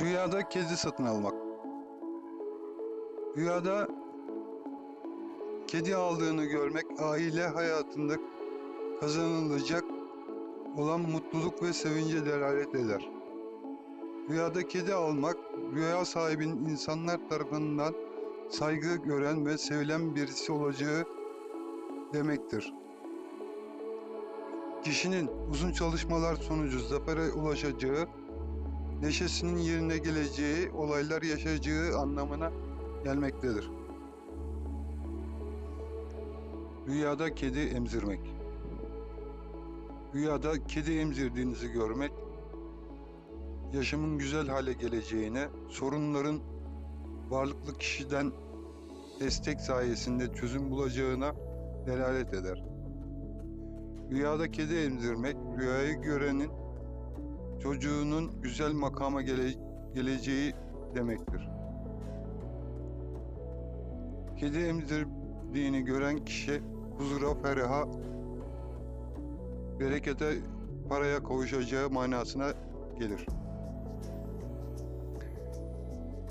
Rüyada kedi satın almak. Rüyada kedi aldığını görmek aile hayatında kazanılacak olan mutluluk ve sevince delalet eder. Rüyada kedi almak, rüya sahibinin insanlar tarafından saygı gören ve sevilen birisi olacağı demektir. Kişinin uzun çalışmalar sonucu zafere ulaşacağı, neşesinin yerine geleceği, olaylar yaşayacağı anlamına gelmektedir. Rüyada kedi emzirmek. Rüyada kedi emzirdiğinizi görmek, yaşamın güzel hale geleceğine, sorunların varlıklı kişiden destek sayesinde çözüm bulacağına delalet eder. Rüyada kedi emzirmek, rüyayı görenin çocuğunun güzel makama gele- geleceği demektir. Kedi emzirdiğini gören kişi huzura, feraha, berekete, paraya kavuşacağı manasına gelir.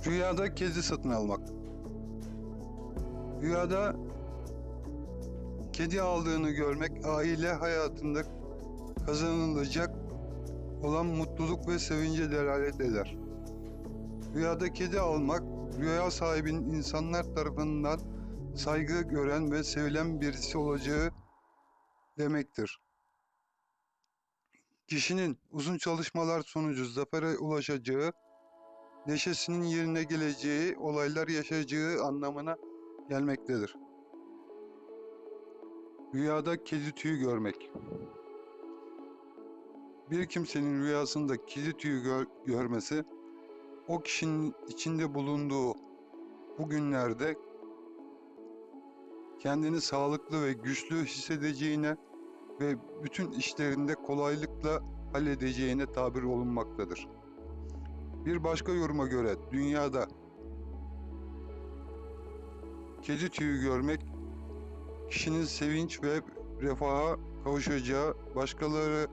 Rüyada kedi satın almak. Rüyada kedi aldığını görmek aile hayatında kazanılacak olan mutluluk ve sevince delalet eder. Rüyada kedi almak, rüya sahibinin insanlar tarafından saygı gören ve sevilen birisi olacağı demektir. Kişinin uzun çalışmalar sonucu zafere ulaşacağı, neşesinin yerine geleceği, olaylar yaşayacağı anlamına gelmektedir. Rüyada kedi tüyü görmek. Bir kimsenin rüyasında kedi tüyü gör- görmesi, o kişinin içinde bulunduğu bu günlerde kendini sağlıklı ve güçlü hissedeceğine ve bütün işlerinde kolaylıkla halledeceğine tabir olunmaktadır. Bir başka yoruma göre dünyada kedi tüyü görmek kişinin sevinç ve refaha kavuşacağı, başkaları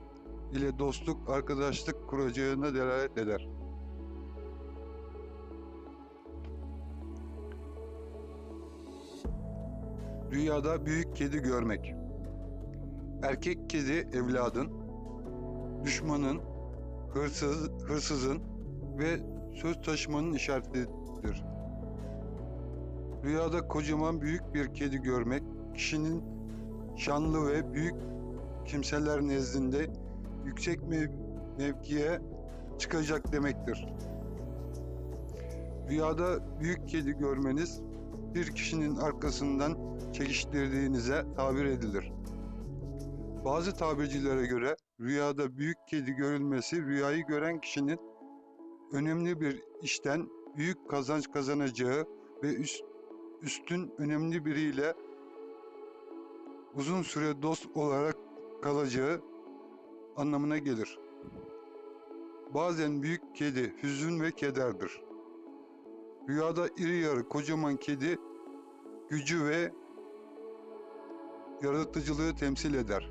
ile dostluk, arkadaşlık kuracağına delalet eder. Rüyada büyük kedi görmek. Erkek kedi evladın, düşmanın, hırsız, hırsızın ve söz taşımanın işaretidir. Rüyada kocaman büyük bir kedi görmek, kişinin şanlı ve büyük kimseler nezdinde yüksek mev- mevkiye çıkacak demektir. Rüyada büyük kedi görmeniz bir kişinin arkasından çekiştirdiğinize tabir edilir. Bazı tabircilere göre rüyada büyük kedi görülmesi rüyayı gören kişinin önemli bir işten büyük kazanç kazanacağı ve üst, üstün önemli biriyle uzun süre dost olarak kalacağı anlamına gelir. Bazen büyük kedi hüzün ve kederdir. Rüyada iri yarı kocaman kedi gücü ve yaratıcılığı temsil eder.